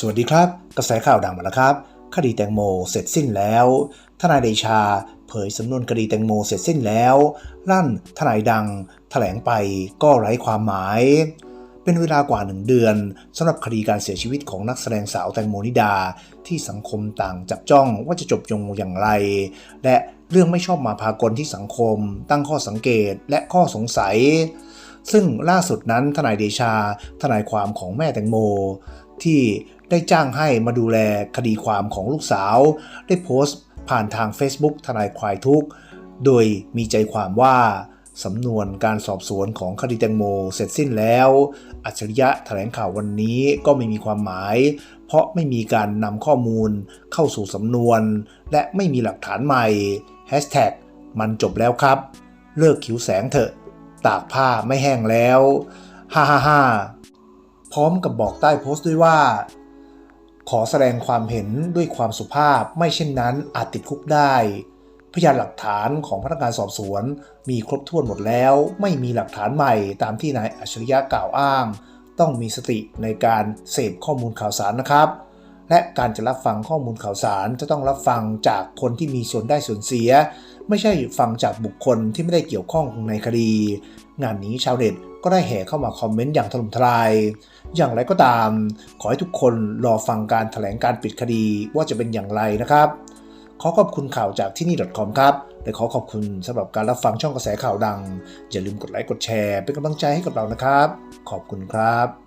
สวัสดีครับ กระแสข่าวดังมาแล้วครับ คดีแตงโมเสร็จสิ้นแล้ว ทนายเดชา เผยสำนวนคดีแตงโมเสร็จสิ้นแล้ว ลั่นทนายดังแถลงไปก็ไร้ความหมาย เป็นเวลากว่าหนึ่งเดือนสำหรับคดีการเสียชีวิตของนักแสดงสาวแตงโมนิดา ที่สังคมต่างจับจ้องว่าจะจบลงอย่างไร และเรื่องไม่ชอบมาพากลที่สังคม ตั้งข้อสังเกตและข้อสงสัย ซึ่งล่าสุดนั้นทนายเดชา ทนายความของแม่แตงโม ที่ ได้จ้างให้มาดูแลคดีความของลูกสาว ได้โพสต์ผ่านทาง Facebook ทนายควายทุก โดยมีใจความว่าสำนวนการสอบสวนของคดีแตงโมเสร็จสิ้นแล้ว อัจฉริยะแถลงข่าววันนี้ก็ไม่มีความหมาย เพราะไม่มีการนำข้อมูลเข้าสู่สำนวน และไม่มีหลักฐานใหม่ Hashtag มันจบแล้วครับ เลิกขิวแสงเถอะ ตากผ้าไม่แห้งแล้ว ฮ่าฮ่าฮ่าพร้อมกับบอกใต้โพสต์ด้วยว่า ขอแสดงความเห็นด้วยความสุภาพไม่เช่นนั้นอาจติดคุกได้ พยานหลักฐานของพนักงานสอบสวน มีครบถ้วนหมดแล้ว ไม่มีหลักฐานใหม่ตามที่นายอัจฉริยะกล่าวอ้าง ต้องมีสติในการเสพข้อมูลข่าวสารนะครับ และการจะรับฟังข้อมูลข่าวสารจะต้องรับฟังจากคนที่มีส่วนได้ส่วนเสีย ไม่ใช่ฟังจากบุคคลที่ไม่ได้เกี่ยวข้องในคดี งานนี้ชาวเน็ตก็ได้แห่เข้ามาคอมเมนต์อย่างถล่มทลาย อย่างไรก็ตาม ขอให้ทุกคนรอฟังการถแถลงการปิดคดีว่าจะเป็นอย่างไรนะครับ ขอขอบคุณข่าวจากที่นี่ .com ครับและขอขอบคุณสำหรับการรับฟังช่องกระแสข่าวดัง อย่าลืมกดไลค์กดแชร์ เป็นกำลังใจให้กับเรานะครับ ขอบคุณครับ